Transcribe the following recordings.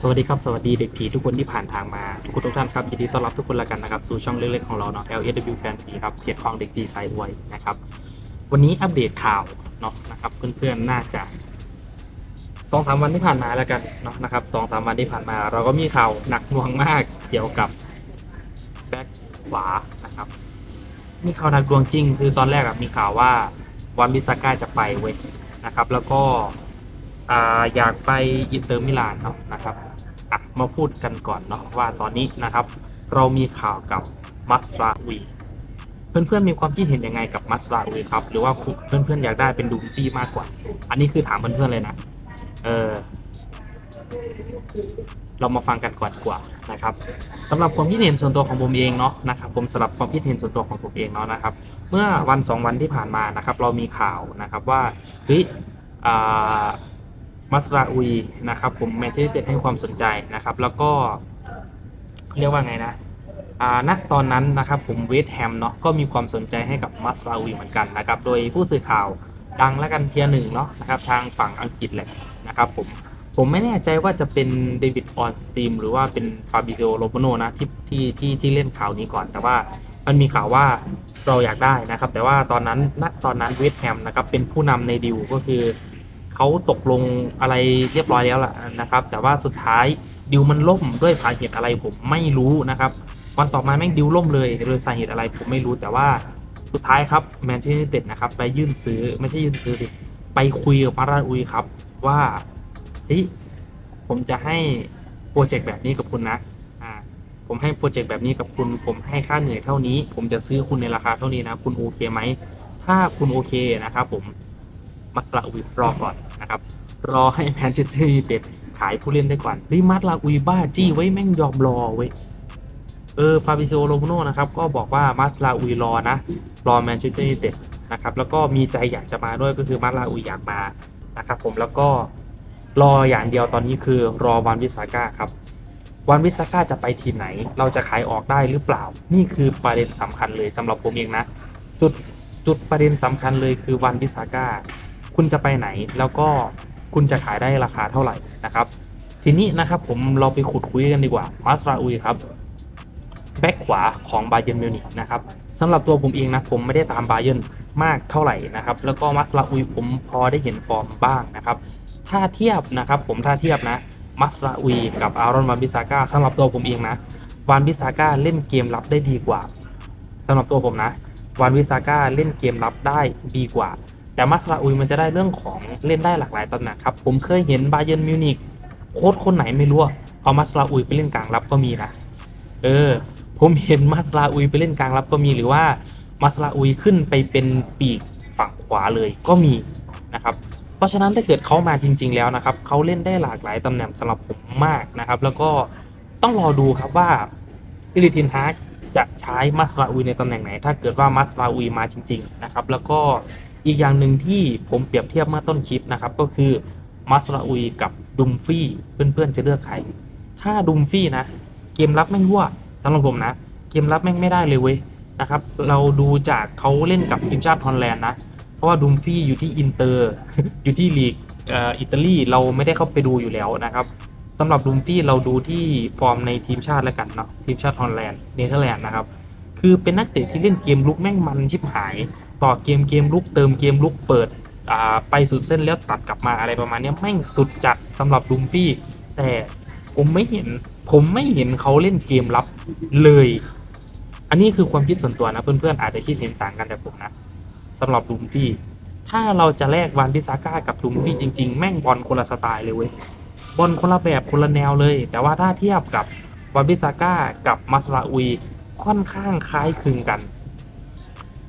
สวัสดีครับ สวัสดีเด็กผีทุกคนที่ผ่านทางมาทุกคนทุกท่านครับยินดีต้อนรับทุกคนละกันนะครับ สู่ช่องเล็กๆของเราเนาะ LSW Fan ผีครับเพจของเด็กดีไซน์อวยนะครับ วันนี้อัปเดตข่าวเนาะนะครับ เพื่อนๆน่าจะสองสามวันที่ผ่านมาแล้วกันเนาะนะครับสองสามวันที่ผ่านมา เราก็มีข่าวหนักหน่วงมากเกี่ยวกับแบ็คขวานะครับมีข่าวหนักดวงจริง คือตอนแรกอะมีข่าวว่าวันบิสก้าจะไปเว้ยนะครับ แล้วก็ อ่าอยากไปอินเตอร์มิลานเนาะนะครับอะมาพูดกันก่อนเนาะว่าตอนนี้นะครับ เรามีข่าวกับมัสราวีเพื่อนๆมีความคิดเห็นยังไงกับมัสราวีครับ หรือว่าเพื่อนๆอยากได้เป็นดูฟี่มากกว่า อันนี้คือถามเพื่อนๆเลยนะ เออเรามาฟังกันก่อนกว่านะครับสำหรับความคิดเห็นส่วนตัวของผมเองเนาะนะครับผมสำหรับความคิดเห็นส่วนตัวของผมเองเนาะนะครับ เมื่อวันสองวันที่ผ่านมานะครับ เรามีข่าวนะครับว่าเฮ้ยอ่า มัสราอุยนะครับผมแมนเชสเตอร์ให้ความสนใจนะครับ แล้วก็เรียกว่าไงนะอ่าณตอนนั้นนะครับผมเวสต์แฮมเนาะก็มีความสนใจให้กับมัสราอุยเหมือนกันนะครับ โดยผู้สื่อข่าวดังและกันเทียร์หนึ่งเนาะนะครับทางฝั่งอังกฤษแหละนะครับผมผมไม่แน่ใจว่าจะเป็นเดวิดออนสตีมหรือว่าเป็นฟาบิโ o โ o โ o โนนะที่ที่ที่ที่เล่นข่าวนี้ก่อน แต่ว่ามันมีข่าวว่าเราอยากได้นะครับ แต่ว่าตอนนั้นณตอนนั้นเวสต์แฮมนะครับเป็นผู้นำในดิวก็คือ เขาตกลงอะไรเรียบร้อยแล้วล่ะนะครับ แต่ว่าสุดท้ายดิวมันล่มด้วยสาเหตุอะไรผมไม่รู้นะครับวันต่อมาแม่งดิวล่มเลยโดยสาเหตุอะไรผมไม่รู้แต่ว่าสุดท้ายครับแมนเชสเตอร์ยูไนเต็ดนะครับไปยื่นซื้อไม่ใช่ยื่นซื้อสิไปคุยกับมาราอุยครับว่าเฮ้ยผมจะให้โปรเจกต์แบบนี้กับคุณนะอ่าผมให้โปรเจกต์แบบนี้กับคุณ ผมให้ค่าเหนื่อยเท่านี้ ผมจะซื้อคุณในราคาเท่านี้นะ คุณโอเคไหม ถ้าคุณโอเคนะครับผมมัสลาอุยรอก่อน นะครับรอให้แมนเชสเตอร์ยูไนเต็ดขายผู้เล่นได้ก่อนเฮ้ยมัสลาอุยบ้าจี้ไว้แม่งยอมรอเว้ยเออฟาบิโซโลโมโนนะครับก็บอกว่ามัสลาอุยรอนะรอแมนเชสเตอร์ยูไนเต็ดนะครับแล้วก็มีใจอยากจะมาด้วยก็คือมัสลาอุยอยากมานะครับผมแล้วก็รออย่างเดียวตอนนี้คือรอวันวิสาก้าครับวันวิสาก้าจะไปทีมไหน เราจะขายออกได้หรือเปล่า นี่คือประเด็นสำคัญเลยสำหรับผมเองนะ จุดจุดประเด็นสำคัญเลยคือวันวิสาก้า คุณจะไปไหนแล้วก็คุณจะขายได้ราคาเท่าไหร่นะครับ ทีนี้นะครับผมเราไปขุดคุยกันดีกว่ามาสราอุยครับแบ็กขวาของบาเย r n นมิวนิกนะครับสำหรับตัวผมเองนะผมไม่ได้ตามบาเย r n มากเท่าไหร่นะครับแล้วก็มัสลาอุยผมพอได้เห็นฟอร์มบ้างนะครับถ้าเทียบนะครับผมถ้าเทียบนะมัสราอุยกับอารอนวานบิซาก้าสำหรับตัวผมเองนะวานบิซาก้าเล่นเกมรับได้ดีกว่าสำหรับตัวผมนะวานบิซาก้าเล่นเกมรับได้ดีกว่า แต่มัสราอุยมันจะได้เรื่องของเล่นได้หลากหลายตำแหน่งครับ ผมเคยเห็นบาเย r n นมิวนิกโค้ชคนไหนไม่รู้เอามัสราอุยไปเล่นกลางรับก็มีนะเออ ผมเห็นมัสลาอุยไปเล่นกลางรับก็มีหรือว่ามัสลาอุยขึ้นไปเป็นปีกฝั่งขวาเลยก็มีนะครับเพราะฉะนั้นถ้าเกิดเขามาจริง ๆ แล้วนะครับเขาเล่นได้หลากหลายตำแหน่งสำหรับผมมากนะครับ แล้วก็ต้องรอดูครับว่าอิริทินฮากจะใช้มัสลาอุยในตำแหน่งไหน ถ้าเกิดว่ามัสลาอุยมาจริง ๆ นะครับ แล้วก็ อีกอย่างหนึ่งที่ผมเปรียบเทียบเมื่อต้นคลิปนะครับ ก็คือมัสลาอุยกับดุมฟี่เพื่อนๆจะเลือกใคร ถ้าดุมฟี่นะ เกมรับแม่งรั่วสำหรับผมนะ เกมรับแม่งไม่ได้เลยเว้ยนะครับ เราดูจากเขาเล่นกับทีมชาติฮอลแลนด์นะ เพราะว่าดุมฟี่อยู่ที่อินเตอร์ อยู่ที่ลีกอิตาลีเราไม่ได้เข้าไปดูอยู่แล้วนะครับสำหรับดุมฟี่เราดูที่ฟอร์มในทีมชาติแล้วกันเนาะทีมชาติฮอลแลนด์เนเธอร์แลนด์นะครับคือเป็นนักเตะที่เล่นเกมลุกแม่งมันชิบหาย ต่อเกมเกมลุกเติมเกมลุกเปิดไปสุดเส้นแล้วตัดกลับมาอะไรประมาณนี้แม่งสุดจัดสำหรับดุมฟี่แต่ผมไม่เห็นผมไม่เห็นเขาเล่นเกมรับเลย อันนี้คือความคิดส่วนตัวนะเพื่อนๆอาจจะคิดเห็นต่างกันแต่ผมนะสำหรับลุมฟี่ถ้าเราจะแลกวานดิซาก้ากับลุมฟี่จริง ๆ แม่งบอลคนละสไตล์เลยเว้ยบอลคนละแบบคนละแนวเลย แต่ว่าถ้าเทียบกับวานดิซาก้ากับมัสลาอุยค่อนข้างคล้ายคลึงกัน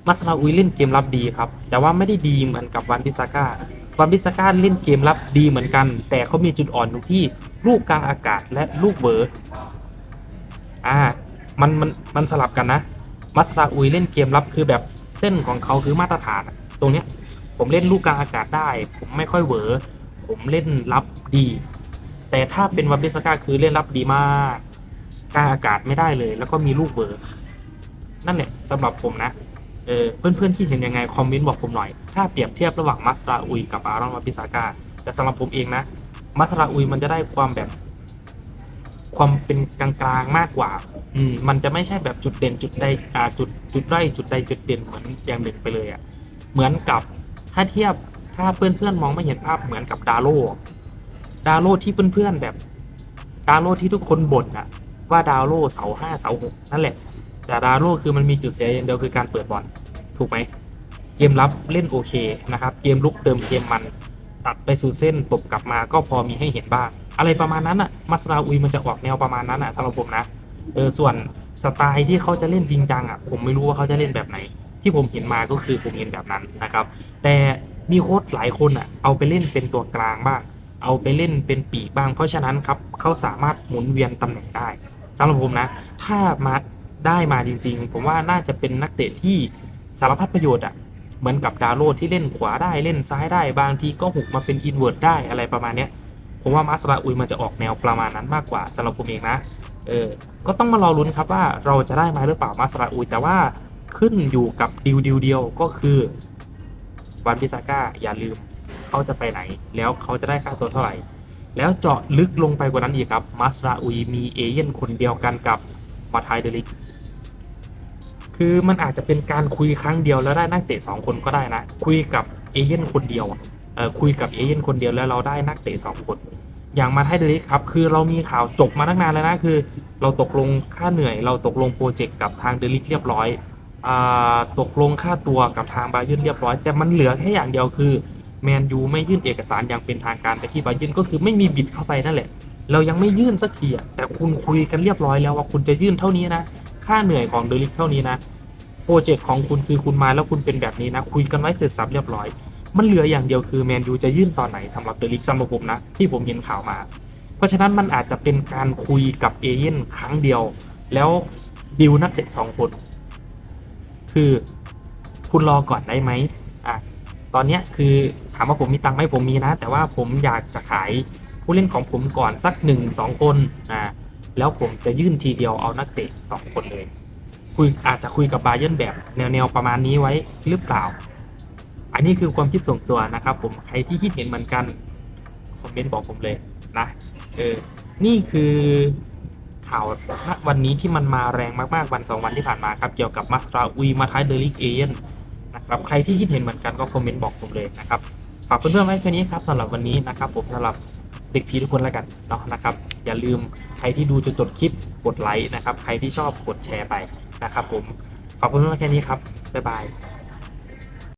มัสลาอุยเล่นเกมรับดีครับ แต่ว่าไม่ได้ดีเหมือนกับวันดิซาก้าวานดิซาก้าเล่นเกมรับดีเหมือนกัน แต่เขามีจุดอ่อนตรงที่ลูกกลางอากาศและลูกเบอร์อ่ามันมันมันสลับกันนะ มัสราอุยเล่นเกมรับคือแบบเส้นของเขาคือมาตรฐาน ตรงเนี้ยผมเล่นลูกกลางอากาศได้ ผมไม่ค่อยเวอผมเล่นรับดี แต่ถ้าเป็นวับเบสกาคือเล่นรับดีมากกลางอากาศไม่ได้เลย แล้วก็มีลูกเบอร์นั่นแหละสำหรับผมนะ เออเพื่อนๆที่เห็นยังไงคอมเมนต์บอกผมหน่อย ถ้าเปรียบเทียบระหว่างมัสราอุยกับอารอนวับเบสกาแต่สำหรับผมเองนะมัสราอุยมันจะได้ความแบบ ความเป็นกลางๆมากกว่า อืมมันจะไม่ใช่แบบจุดเด่นจุดใดอ่าจุดจุดด้อยจุดใดจุดเด่นเหมือนอย่างเด่นไปเลยอะ่ะเหมือนกับถ้าเทียบถ้าเพื่อนๆมองไม่เห็นภาพเหมือนกับดาโลดาโลที่เพื่อนๆแบบดาโลที่ทุกคนบ่นอะว่าดาวโลเสาห้าเสาหกนั่นแหละ แต่ดาวโลคือมันมีจุดเสียอย่างเดียวคือการเปิดบอลถูกไหมเกมรับเล่นโอเคนะครับ เกมลุกเติมเกมมัน ตัดไปสู่เส้นตบกลับมาก็พอมีให้เห็นบ้าง อะไรประมาณนั้นอะมัสราอุยมันจะออกแนวประมาณนั้นอะสำหรับผมนะเออส่วนสไตล์ที่เขาจะเล่นจริงจังอะผมไม่รู้ว่าเขาจะเล่นแบบไหน ที่ผมเห็นมาก็คือผมเห็นแบบนั้นนะครับ แต่มีโค้ชหลายคนอะเอาไปเล่นเป็นตัวกลางบ้าง เอาไปเล่นเป็นปีกบ้าง เพราะฉะนั้นครับเขาสามารถหมุนเวียนตำแหน่งได้สำหรับผมนะ ถ้ามา ได้มาจริง ๆ ผมว่าน่าจะเป็นนักเตะที่สารพัดประโยชน์อะเหมือนกับดาโรที่เล่นขวาได้เล่นซ้ายได้บางทีก็หุกมาเป็นอินเวอร์ตได้อะไรประมาณเนี้ยผมว่ามาสราอุยมันจะออกแนวประมาณนั้นมากกว่าสำหรับผมเองนะเออก็ต้องมารอลุ้นครับว่าเราจะได้มาหรือเปล่ามาสราอุย แต่ว่าขึ้นอยู่กับดิวดิวเดียวก็คือวันพิซาก้าอย่าลืมเขาจะไปไหน แล้วเขาจะได้ค่าตัวเท่าไหร่ แล้วเจาะลึกลงไปกว่านั้นอีกครับมาสราอุยมีเอเย่นคนเดียวกันกับมาไทยเดลิก คือมันอาจจะเป็นการคุยครั้งเดียวแล้วได้นักเตะสองคนก็ได้นะ คุยกับเอเย่นคนเดียวเออคุยกับเอเย่นคนเดียวแล้วเราได้นักเตะสองคน อย่างมาไทยเดลิกครับ คือเรามีข่าวจบมาตั้งนานแล้วนะคือ เราตกลงค่าเหนื่อย เราตกลงโปรเจกต์กับทางเดลิกเรียบร้อยอ่าตกลงค่าตัวกับทางบาเยินเรียบร้อย แต่มันเหลือแค่อย่างเดียวคือแมนยูไม่ยื่นเอกสารอย่างเป็นทางการไปที่บาเยินก็คือไม่มีบิดเข้าไปนั่นแหละ เรายังไม่ยื่นสักทีอะแต่คุณคุยกันเรียบร้อยแล้วว่าคุณจะยื่นเท่านี้นะ ค่าเหนื่อยของเดลิกเท่านี้นะโปรเจกต์ของคุณคือคุณมาแล้วคุณเป็นแบบนี้นะ คุยกันไว้เสร็จสับเรียบร้อย มันเหลืออย่างเดียวคือแมนยูจะยื่นตอนไหนสำหรับเดลิกสำหรับผมนะ ที่ผมเห็นข่าวมา เพราะฉะนั้นมันอาจจะเป็นการคุยกับเอเย่นครั้งเดียว แล้วดิวนักเตะสองคน คือคุณรอก่อนได้ไหมอะตอนเนี้ยคือถามว่าผมมีตังค์ไหมผมมีนะ แต่ว่าผมอยากจะขายผู้เล่นของผมก่อนสักหนึ่งสองคนอ่า แล้วผมจะยื่นทีเดียวเอานักเตะสองคนเลย คุยอาจจะคุยกับบาเยนแบบแนวๆประมาณนี้ไว้หรือเปล่า อันนี้คือความคิดส่วนตัวนะครับ ผมใครที่คิดเห็นเหมือนกันคอมเมนต์บอกผมเลยนะเออนี่คือข่าวณวันนี้ที่มันมาแรงมากๆวันสองวันที่ผ่านมาครับ เกี่ยวกับมาสตราอุยมาท้ายเดลิกเอเยนนะครับใครที่คิดเห็นเหมือนกันก็คอมเมนต์บอกผมเลยนะครับฝากเพื่อนๆไว้แค่นี้ครับสำหรับวันนี้นะครับผมสำหรับ เด็กพีทุกคนแล้วกันเนาะนะครับ อย่าลืมใครที่ดูจนจบคลิปกดไลค์นะครับ ใครที่ชอบกดแชร์ไปนะครับผมฝากเพื่อนๆแค่นี้ครับบ๊ายบาย